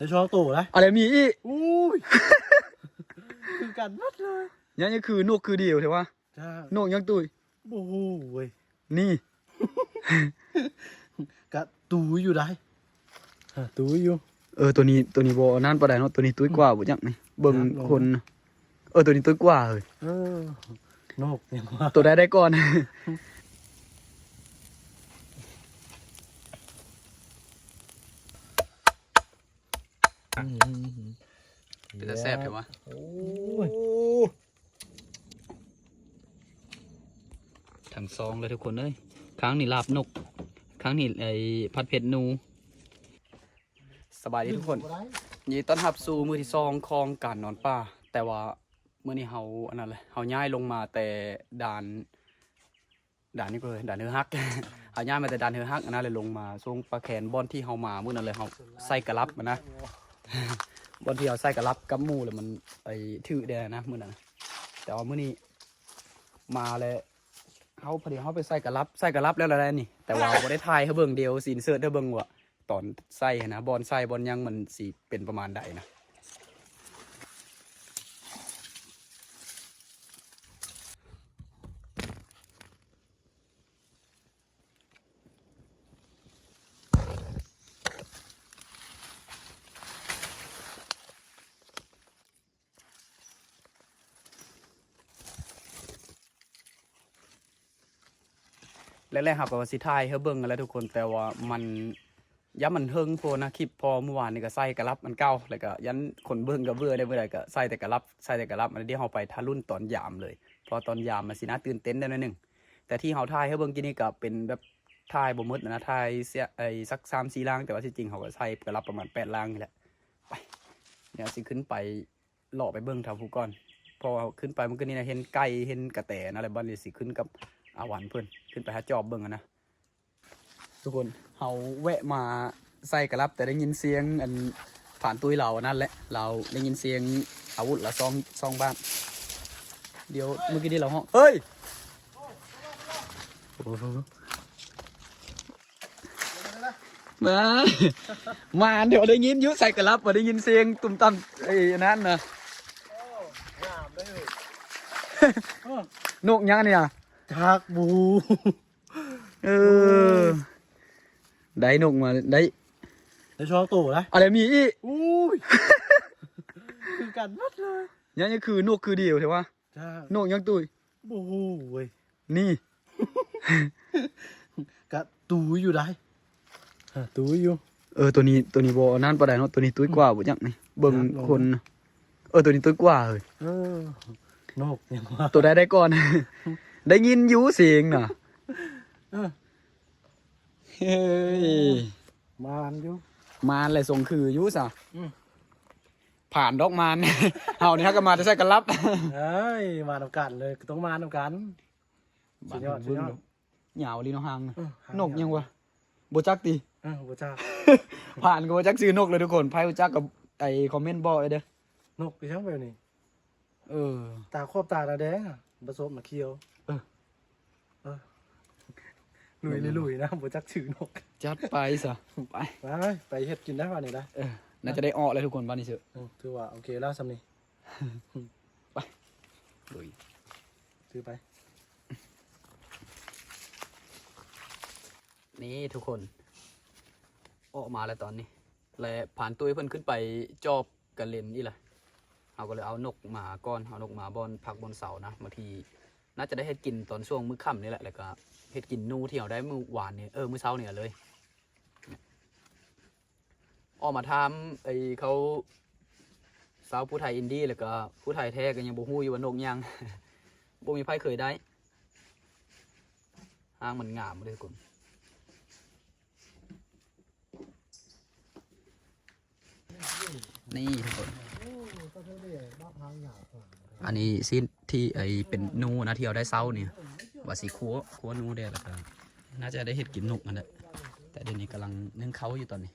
ในช่องตู่นะอะไรมีอีกอุ้ยคือกันมัดเลยยังยังคือนกคือเดียวใช่ปะจ้านกยังตุยโอ้โหเว้ยนี่กะตูอยู่ได้ฮะตูอยู่ เออตัวนี้ตัวนี้บ่นั่นปานใดเนาะตัวนี้ตุ้ยกว่าบ่จักนี่เบิ่งครับลองคนน่ะเออตัวนี้ตุ้ยกว่าเฮ้ยเออนกเนี่ยว่าตัวใดได้ก่อน เป็นตาแซ่บใช่ปะโอ้ยทั้งซองเลยทุกคนเอ้ยครั้งนี้ลาบนก ครั้งนี้ไอ้ผัดเผ็ดหนู สบายดีทุกคนยินดีต้อนรับสู่มือที่ซองคลองการนอนป่า แต่ว่ามื้อนี้เฮาอันนั้นเลยเฮาย้ายลงมาแต่ด่านด่านนี้ก็เลยด่านเฮือฮักเฮาย้ายมาแต่ด่านเฮือฮักอันนั้นเลยลงมาช่วงปลาแขนบอนที่เฮามามื้อนั้นเลยเฮาใส่กระลับมันนะ บอนที่เอาใส่กระลับกับหมู่เลยมันไอ้ถือได้นะมือนั้นนะแต่ว่ามื้อนี้มาเลยเขาพอดีเขาไปใส่กระลับใส่กระลับแล้วอะไรนี่ แต่ว่าบ่ได้ถ่ายเขาเบิ่งเดียวซีนเสิร์ตเขาเบิ่งว่าตอนใส่นะบอลใส่บอลยังมันสีเป็นประมาณใดนะ แรกๆครับก็ว่าสิทายให้เบิ่งกันแล้วทุกคนแต่ว่ามันย้ำมันเฮิงโพนะคลิปพอเมื่อวานนี่ก็ใส่กระลับมันเก่าแล้วก็ยันคนเบิ่งกับเบื่อได้เมื่อใดก็ใส่แต่กระลับใส่แต่กระลับมันเดี๋ยวเฮาไปทารุ่นตอนยามเลยพอตอนยามมันสิน่าตื่นเต้นได้หน่อยหนึงแต่ที่เฮาทายให้เบิ่งกินนี่ก็เป็นแบบทายบ่หมดนะทายเสียไอ้สัก3 4ล่างแต่ว่าที่จริงเฮาก็ใส่กระลับประมาณ8ล่างนี่แหละไปเดี๋ยวสิขึ้นไปเลาะไปเบิ่งทางผู้ก่อนพอขึ้นไปมันก็นี่นะเห็นไก่เห็นกระแตนะอะไรบ้านนี่สิขึ้นกับ อาหวันเพิ่นขึ้นไปหาจอบเบิ่งอะนะทุกคนเฮาแวะมาใส่กระลับ แต่ได้ยินเสียงอันผ่านตุ้ยเราอันนั่นแหละเราได้ยินเสียงอาวุธละซองซองบ้าน เดี๋ยวเมื่อกี้ที่เราห้องเฮ้ยโอ้โหมามาเดี๋ยวได้ยินอยุใส่กระลับมาได้ยินเสียงตุ่มต่ำไอ้อันนั้นนะงามเลยนกยังเนี่ย จากบูเออ ได้นกมาได้ในช่องตู่นะอะไรมีอีกอุ้ยคือกันมัดเลยยังยังคือนกคือเดียวใช่ปะจ้านกยังตุยโอ้โหเว้ยนี่ กะตูอยู่ได้ฮะตูอยู่ เออตัวนี้ตัวนี้บอนั่นปานใดเนาะตัวนี้ตุ้ยกว่าบ่จักนี่เบิ่งครับลองคนน่ะเออตัวนี้ตุ้ยกว่าเฮ้ยเออนกเนี่ยว่าตัวใดได้ก่อน ได้ยินอยู่เสียงน่ะเออเฮ้ยมานอยู่มารเลยส่งคืออยู่ซะอืม ผ่านดอกมารเฮานี่ฮะก็มาจะใส่กันรับเอ้ยมานำกันเลยต้องมานำกัน สุดยอดสุดยอดเหงาลีเนาะหางเออนกยังวะบ่จักติเออบ่จ้าผ่านก็บ่จักซื้อนกเลยทุกคนไผบ่จักกับไอ้คอมเมนต์บอกไอ้เด้อนกไปช่างแบบนี้ เออ ตาครอบตาตาแดงอะผสมมาเคี้ยวเออเออ ลุยเลยลุยนะบ่จักชื่อนกจัดไปซะไปไปไปเฮ็ดกินได้ป่ะนี่นะเออน่าจะได้ออกเลยทุกคนบ้านนี้เถอะเออถือว่าโอเคแล้วสำนี้ลุยถือไป นี่ทุกคน ออกมาแล้วตอนนี้ และผ่านตุ้ยเพิ่นขึ้นไปจอบกันเล่นนี่แหละเอาก็เลยเอานกหมาก้อนเอานกหมาบอนพักบนเสานะบางทีน่าจะได้เฮ็ดกินตอนช่วงมื้อค่ำนี่แหละแล้วก็ เฮ็ดกินนูที่เราได้มื้อวานเนี่ยเออมือเช้าเนี่ยเลยออกมาถามไอ้เขาสาวผู้ไทยอินดี้แล้วก็ผู้ไทยแท้ก็ยังบ่ฮู้อยู่ว่านกยังบ่มีไผเคยได้หางมันงามเลยทุกคนนี่ทุกคนอันนี้สิ้นที่ไอเป็นนูนะที่เราได้เศร้าเนี่ย ว่าสีคัวคัวนูได้แล้วก็น่าจะได้เห็ดกินนกนั่นแหละแต่เดี๋ยวนี้กำลังนึ่งเขาอยู่ตอนนี้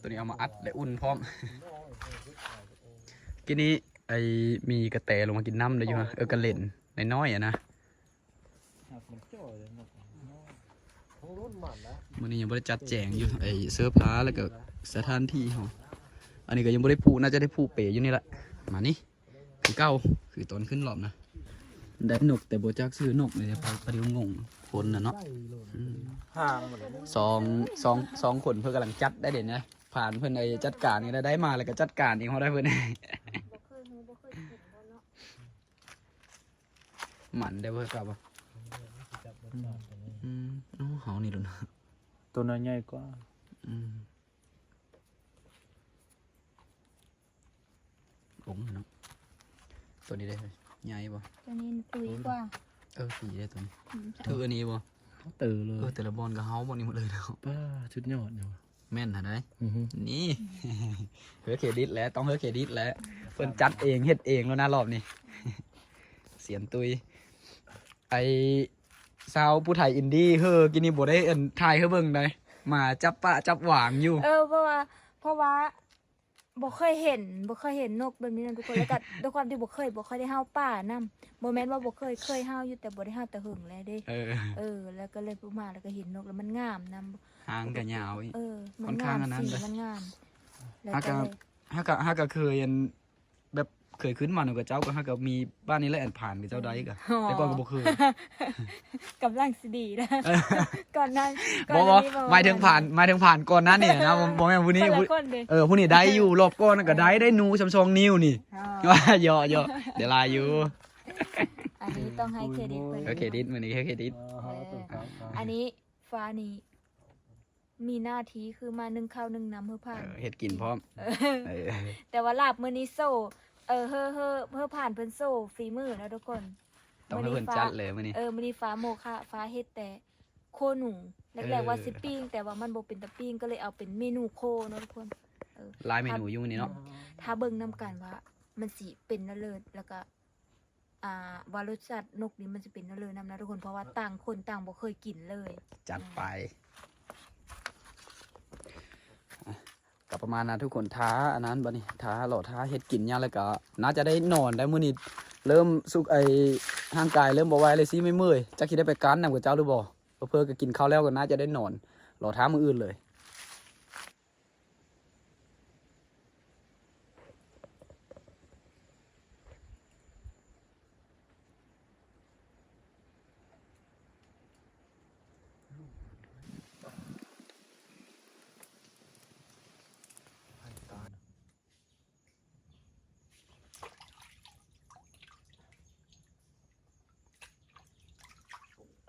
ตัวนี้เอามาอัดและอุ่นพร้อมกินนี้ไอมีกระแตลงมากินน้ำเลยอยู่ฮะเออกระเล่นน้อยๆอะนะมันนี้ยังบ่ได้จัดแจงอยู่ไอ้เสื้อผ้าแล้วก็สถานที่เฮาอันนี้ก็ยังบ่ได้ผูน่าจะได้ผูเป๋อยู่นี่แหละมานี่ คือเก่าคือตอนขึ้นรอบนะได้นกแต่บ่จักซื้อนกเลยไปประเดี๋ยวงงคนน่ะเนาะไล่โลดอืมห่างหมดเลยสองสองสองคนเพื่อกำลังจัดได้เด่นนะผ่านเพื่อนไอ้จัดการนี่ได้ได้มาแล้วก็จัดการเองเขาได้เพื่อนบ่เคยรู้บ่เคยเห็นบ่เนาะหมันได้เพื่อนกลับอะจับรถจอดตรงนี้อืมโอ้เขานี่ดูนะตัวน้อยใหญ่กว่าอืมหลงเนาะ ตัวนี้ได้ไหมใหญ่ป่ะตัวนี้ตุยกว่า เออสีได้ตัวนี้อืมเธออันนี้ป่ะตื่นเลเออยแต่ละบอลก็เฮาบอลนี้หมดเลยเนาะป้าชุดยอดอยู่แม่นหาได้อือฮึนี่ เฮ้ยเครดิตแล้วต้องเฮ้ยเครดิตแล้วเพิ่นจัดเองเฮ็ดเองแล้วนะรอบนี้ เสียนตุย ไอสาวผู้ไทยอินดี้เฮ้อกินนี่บ่ได้เอิ้นถ่ายเฮ้อเบิ่งได้มาจับปะจับหวางอยู่ เออเพราะว่าเพราะว่า บ่เคยเห็นบ่เคยเห็นนกแบบนี้นะทุกคนแล้วก็ด้วยความที่บ่เคยบ่เคยได้เฮาป่านํบ่แม่นว่าบ่เคยเคยเฮาอยู่แต่บ่ได้เฮาแต่หึงแล้วเด้เออ เออ แล้วก็เลยปุ๊มาแล้วก็เห็นนกแล้วมันงามนํหางก็ยาวอีก เออ มัค่อนนข้างงามอันนั้นสีเลยมันงามแล้วฮักก็ก็เลยฮักก็ฮักก็เคยอันแบบ เคยขึ้นมาหนูกับเจ้าก็ฮักก็มีบ้านนี้แหละอันผ่านกับเจ้าใดก็แต่ก่อนก็บ่เคยกำลังสิดีนะ ก่อนนั้นก่บ่อนบ่นี้หมายถึงผ่านหมายถึงผ่านก่อนนั้นนี่นะบ่บ่แม่นผู้นี้คนผู้ละคนเด้เออผู้นี้ได้อยู่รอบก่อนนนก็ได้ได้หนูชำชองนิ้วนี่อ๋อว่าเยอะเยอะเดี๋ยวลาอยู่อันนี้ต้องให้เครดิตเพิ่นโอเคดิสมันนี้เครดิตอ่าฮะตัวขาวๆอันนี้ฟ้านี้มีหน้าที่คือมานึ่งข้าวนึ่งน้ำเพื่อเอผ่านอเห็ดกินพร้อมเออ แต่ว่าลาบมื้อนี้โซ่ เออเฮ้อเฮ้อเพื่อผ่านเพิ่นโซ่ฝีมือนะทุกคนต้องให้เพิ่นจัดเลยมื้อนี้เออมื้อนี้ฟ้าโมคะฟ้าเฮ็ดแต่โคหนูแรกๆว่าสิปิ้งแต่ว่ามันบ่เป็นตะปิ้งก็เลยเอาเป็นเมนูโคเนาะทุกคนหลายเมนูอยู่มื้อนี้เนาะถ้าเบิ่งนํกันว่า มันสิเป็นนเลิศแล้วก็อ่าว่ารสชาตินกนี้มันจะเป็นนเลิศนํนะทุกคนเพราะว่าต่างคนต่างบ่เคยกินเลย จัดไปอะ ก็ประมาณนั้นทุกคนท้าอันนั้นบัดนี้ท้าหล่อท้าเห็ดกินเนี่ยงแล้วก็น่าจะได้นอนได้มื้อนี้เริ่มสุกไอร่างกายเริ่มบ่ไหวเลยสิไม่เมื่อยจักสิได้ไปกันนำกับเจ้าหรือบ่เพื่อก็กินข้าวแล้วก็น่าจะได้นอนหล่อท้ามื้ออื่นเลย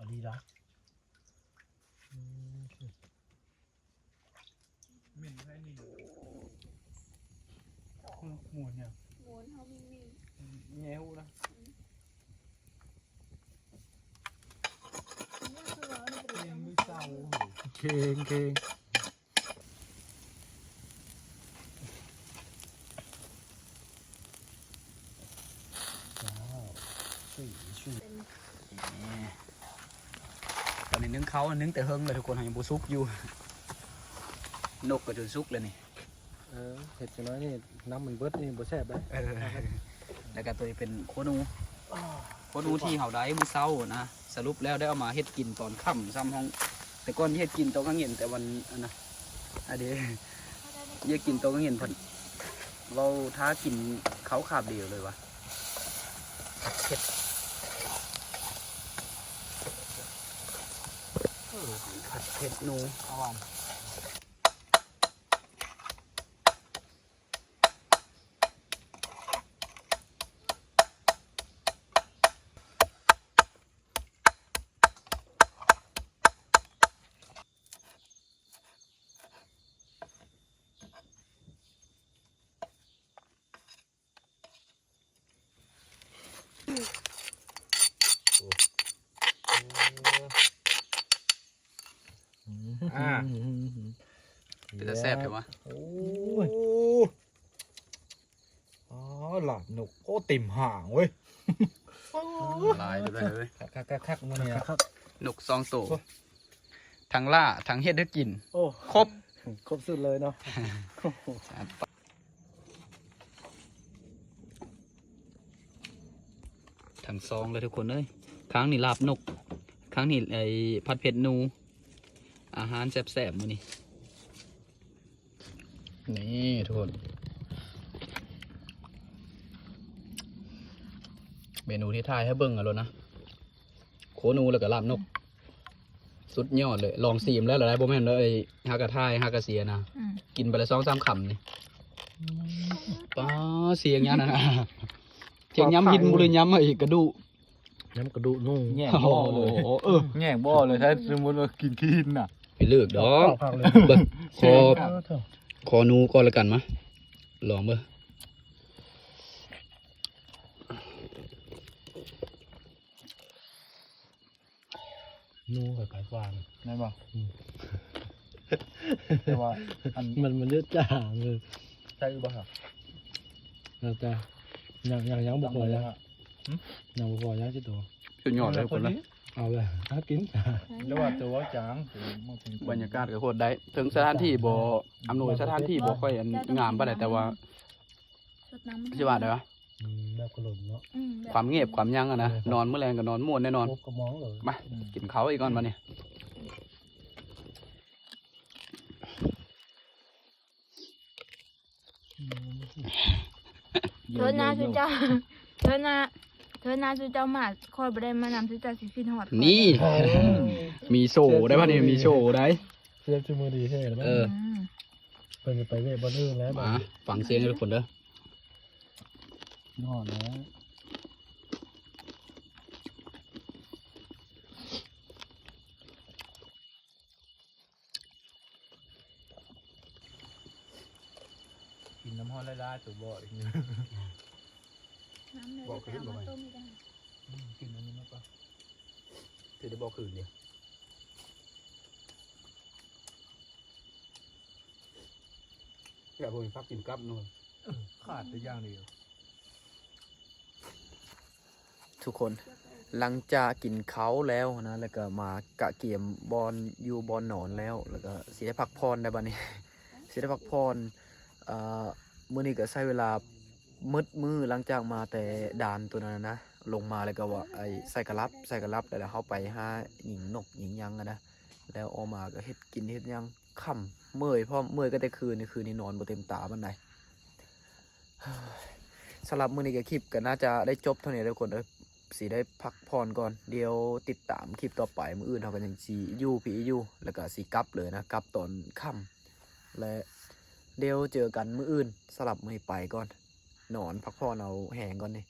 อันนี้ละอืมเหม็นไรนี่หมูเนี่ยโวนเฮามีมีแง่หูนะเคงเคงว้าวสี่ชุด ตอนนี้นึ่งเขานึ่งแต่เฮิงเลยทุกคนยังบุซุกอยู่ นกก็จนซุกเลยนี่เออเห็ดกันน้อยนี่น้ำมันเบิดนี่บ่แซ่บได้แล้วก็ตัวนี้เป็นโคนูโคนูที่เฮาได้มื้อเช้านะสรุปแล้วได้เอามาเฮ็ดกินตอนค่ำซ้ำห้อง แต่ก่อนเฮ็ดกินตอนกลางเย็นแต่วันอันนะอันเดียวเฮ็ดกินตอนกลางเย็นเพิ่นเว้าท้ากินเขาขาบเดียวเลยวะเผ็ด ผัดเผ็ดหนู เป็นตาแซ่บใช่ปะโอ้ยอ๋อหลับหนุกโอ้ติ่มห่างเว้ยลายไปเลยคักคักคักคักมันเนี่ยครับนกซองโตทั้งล่าทั้งเฮ็ดให้กิน โอ้ครบครบสุดเลยเนาะทั้งซองเลยทุกคนเลยครั้งนี้ลาบนกครั้งนี้ไอ้ผัดเผ็ดหนู อาหารแซ่บๆมื้อนี้ นี่ทุกคน เมนูที่ทายให้เบิ่งกันแล้วนะ โคนูแล้วก็ลาบนก สุดยอดเลย ลองซีมแล้วเหรอได้บ่แม่นเลยฮากะทายฮากะเสียนะอืมกินไปละสองสามคำนี่ป้าเสียงยันนะเสียงย้ำหินบุรีย้ำมาอีกกระดูกน้ำกระดูกนุ่งแง่โอ้โหบ่เลยเออแง่บ่เลยถ้าสมมติว่ากินขี้น่ะไปเลือกดอกพักเลยเบิ่งคอ เออเถอะคอนูก่อนละกันมะลองเบิ่งนุ่งกับไก่ฟางได้ป่ะแต่ว่าอันมันมันเลือดจางเลยใช่ป่ะครับนะจ๊ะยังยังยังบอกเลยนะ ยังบอกเลยยังที่ตัวสุดยอดเลยคนละเอาเลยถ้ากินแล้วว่าตัวจางมันเป็นบรรยากาศก็โคตรได้ ถึงสถานที่บ่อำนวยสถานที่บ่ค่อยอันงามปานใดแต่ว่าสดน้ำมันสิว่าได้ปะอืมแบบกระหล่ำเนาะอืแบบความเงียบความยั่งอะนะนอนเมื่อแรงก็นอนม่วนแน่นอนพบกระมองเลยมากินเขาวอีกก่อนมาเนี่ยเธอนาสุเจ้าเธอนา เธอนาสุเจ้ามาคอยบ่ได้มานำสุเจ้าสิคิดฮอดข้อยนี่ มีโชว์ได้ปะเนี่ยมีโชว์ได้เสียบจุมือดีใช่ไหมเออมเป็นจะไปเวทบอลอื่นแล้วมาฟังเสียงให้ทุกคนเด้อนอนนะกินน้ำห้อนไล่ๆตัวบ่อยน้ำเลยบอกขึ้นบ่ไหมต้มอีกแล้วกินอันนี้มากกว่าถือได้บอกคืนเดียวอยากไปพักกินกับนู่นขาดแต่อย่างเดียว ทุกคนหลังจากกินเขาแล้วนะ แล้วก็มากะเกียมบอลอยู่บอลหนอนแล้ว แล้วก็สิได้พักพรได้บ้านี้สิได้พักพรเอ่อมื้อนี้ก็ใช้เวลา มืดมือหลังจากมาแต่ด่านตัวนั้นนะ ลงมาแล้วก็ว่าไอ้ใส่กระลับใส่กระลับแล้วเขาไปหาหญิงนกหญิงยังนะ แล้วออกมาก็เฮ็ดกินเฮ็ดยังค่ำเมื่อยเพราะเมื่อยก็แต่คืนนี่คืนนี้นอนบ่เต็มตาบันไดสำหรับมื้อนี้ก็คลิปก็น่าจะได้จบเท่านี้ทุกคนเอ้ยสิได้พักผ่อนก่อน เดี๋ยวติดตามคลิปต่อไปมื้ออื่นเฮาก็ยังสิอยู่พี่ยู่แล้วก็สิกลับเลยนะกลับตอนค่ำและเดี๋ยวเจอกันมื้ออื่นสำหรับมือไปก่อน นอนพักผ่อนเอาแหงก่อนนี่